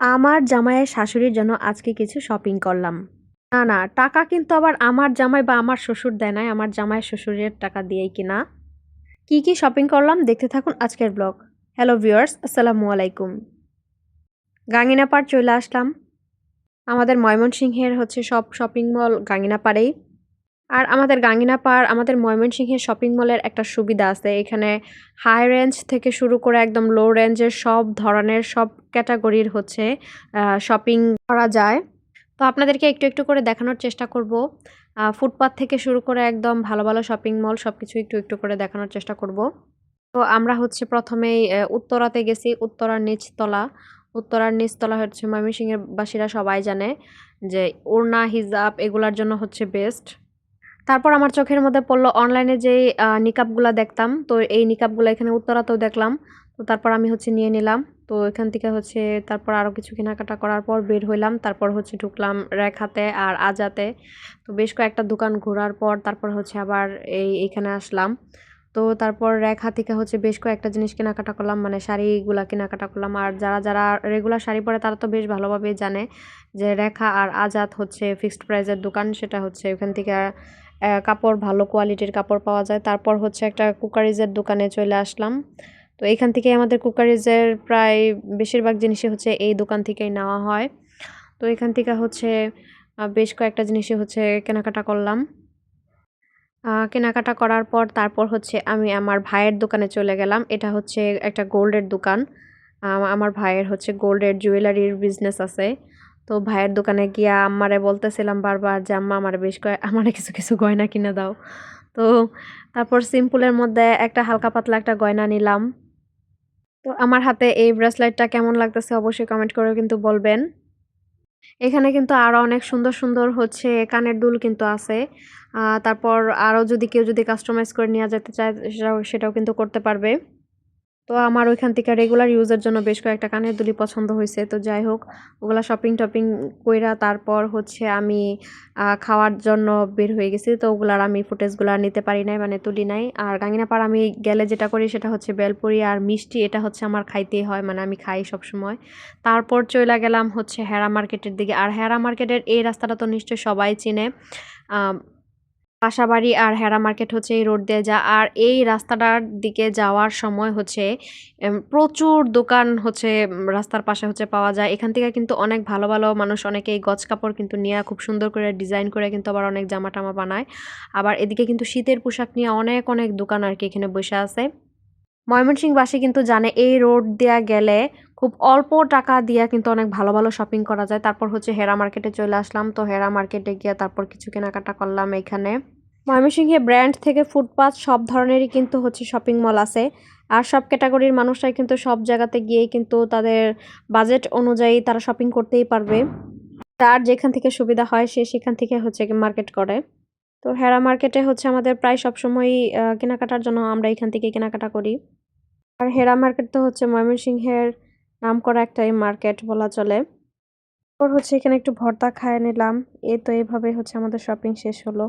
আমার জামাইয়ের শাশুড়ির জন্য আজকে কিছু শপিং করলাম। না না, টাকা কিন্তু আবার আমার জামাই বা আমার শ্বশুর দেয় নাই, আমার জামাইয়ের শ্বশুরের টাকা দিয়েই কিনা। কি কি শপিং করলাম? দেখতে থাকুন আজকের ব্লগ হ্যালো ভিউয়ার্স আসসালামু আলাইকুম। গাঙ্গিনাপাড় চলে আসলাম। আমাদের ময়মনসিংহের হচ্ছে সব শপিং মল গাঙ্গিনাপাড়েই আর আমাদের গাঙ্গিনাপাড় আমাদের ময়মনসিংহের শপিং মলের একটা সুবিধা আছে। এখানে হাই রেঞ্জ থেকে শুরু করে একদম লো রেঞ্জের সব ধরনের, সব ক্যাটাগরির হচ্ছে শপিং করা যায়। তো আপনাদেরকে একটু একটু করে দেখানোর চেষ্টা করব। ফুটপাথ থেকে শুরু করে একদম ভালো ভালো শপিং মল সব কিছু একটু একটু করে দেখানোর চেষ্টা করব। তো আমরা হচ্ছে প্রথমেই উত্তরাতে গেছি, উত্তরার নিচতলা। উত্তরার নিচতলা হচ্ছে ময়মনসিংহের বাসীরা সবাই জানে যে ওড়না, হিজাব এগুলার জন্য হচ্ছে বেস্ট তারপর আমার চোখের মধ্যে পড়ল অনলাইনে যে নিকাপগুলো দেখতাম, তো এই নিকাপগুলো এখানে উত্তরাতেও দেখলাম। তো তারপর আমি হচ্ছে নিয়ে নিলাম। তো এখান থেকে হচ্ছে তারপর আরও কিছু কেনাকাটা করার পর বের হইলাম। তারপর হচ্ছে ঢুকলাম রেখাতে আর আজাতে। তো বেশ কয়েকটা দোকান ঘোরার পর তারপর হচ্ছে আবার এই, এখানে আসলাম। তো তারপর রেখা থেকে হচ্ছে বেশ কয়েকটা জিনিস কেনাকাটা করলাম মানে শাড়িগুলা কেনাকাটা করলাম। আর যারা যারা রেগুলার শাড়ি পরে তারা তো বেশ ভালোভাবেই জানে যে রেখা আর আজাদ হচ্ছে ফিক্সড প্রাইজের দোকান, সেটা হচ্ছে ওখান থেকে কাপড়, ভালো কোয়ালিটির কাপড় পাওয়া যায়। তারপর হচ্ছে একটা কুকারিজের দোকানে চলে আসলাম। তো এখান থেকে আমাদের কুকারিজের প্রায় বেশিরভাগ জিনিসই হচ্ছে এই দোকান থেকেই নেওয়া হয়। তো এখান থেকে হচ্ছে বেশ কয়েকটা জিনিসই হচ্ছে কেনাকাটা করলাম। কেনাকাটা করার পর তারপর হচ্ছে আমি আমার ভাইয়ের দোকানে চলে গেলাম। এটা হচ্ছে একটা গোল্ডের দোকান। আমার ভাইয়ের হচ্ছে গোল্ডের জুয়েলারির বিজনেস আছে। তো ভাইয়ের দোকানে গিয়া আম্মারে বলতেছিলাম বারবার যে, আম্মা, আমার বেশ কয়ে আমারে কিছু কিছু গয়না কিনে দাও। তো তারপর সিম্পলের মধ্যে একটা হালকা পাতলা একটা গয়না নিলাম। তো আমার হাতে এই ব্রেসলেটটা কেমন লাগতেছে অবশ্যই কমেন্ট করে কিন্তু বলবেন। এখানে কিন্তু আরও অনেক সুন্দর সুন্দর হচ্ছে কানের দুল কিন্তু আছে। তারপর আরও যদি কেউ যদি কাস্টমাইজ করে নিয়ে যেতে চায়, সেটাও সেটাও কিন্তু করতে পারবে। তো আমার ওইখান থেকে রেগুলার ইউজের জন্য বেশ কয়েকটা কানের দুলি পছন্দ হয়েছে। তো যাই হোক, ওগুলা শপিং টপিং কইরা তারপর হচ্ছে আমি খাওয়ার জন্য বের হয়ে গেছি। তো ওগুলার আমি ফুটেজগুলো নিতে পারি নাই মানে তুলি নাই। আর গাঙ্গিনাপাড় আমি গেলে যেটা করি সেটা হচ্ছে বেলপুরি আর মিষ্টি, এটা হচ্ছে আমার খাইতেই হয় মানে আমি খাই সব সময় তারপর চলে গেলাম হচ্ছে হেরা মার্কেটের দিকে। আর হেরা মার্কেটের এই রাস্তাটা তো নিশ্চয়ই সবাই চিনে। বাসাবাড়ি আর হেরা মার্কেট হচ্ছে এই রোড দিয়ে যা, আর এই রাস্তাটার দিকে যাওয়ার সময় হচ্ছে প্রচুর দোকান হচ্ছে রাস্তার পাশে হচ্ছে পাওয়া যায়। এখান থেকে কিন্তু অনেক ভালো ভালো মানুষ অনেকে এই গজ কাপড় কিন্তু নিয়ে খুব সুন্দর করে ডিজাইন করে কিন্তু আবার অনেক জামা টামা বানায়। আবার এদিকে কিন্তু শীতের পোশাক নিয়ে অনেক অনেক দোকান আর কি এখানে বসে আছে। ময়মনসিংহবাসী কিন্তু জানে এই রোড দেয়া গেলে খুব অল্প টাকা দিয়া কিন্তু অনেক ভালো ভালো শপিং করা যায়। তারপর হচ্ছে হেরা মার্কেটে চলে আসলাম। তো হেরা মার্কেটে গিয়ে তারপর কিছু কেনাকাটা করলাম এখানে। ময়মনসিংহে ব্র্যান্ড থেকে ফুটপাথ সব ধরনেরই কিন্তু হচ্ছে শপিং মল আছে। আর সব ক্যাটাগরির মানুষরাই কিন্তু সব জায়গাতে গিয়েই কিন্তু তাদের বাজেট অনুযায়ী তারা শপিং করতেই পারবে। তার যেখান থেকে সুবিধা হয় সে সেখান থেকে হচ্ছে মার্কেট করে। তো হেরা মার্কেটে হচ্ছে আমাদের প্রায় সবসময়ই কেনাকাটার জন্য আমরা এখান থেকে কেনাকাটা করি। আর হেরা মার্কেট তো হচ্ছে ময়মনসিংহের নাম করা এই মার্কেট বলা চলে। তারপর হচ্ছে এখানে একটু ভর্তা খায় নিলাম। এই তো এইভাবে হচ্ছে আমাদের শপিং শেষ হলো।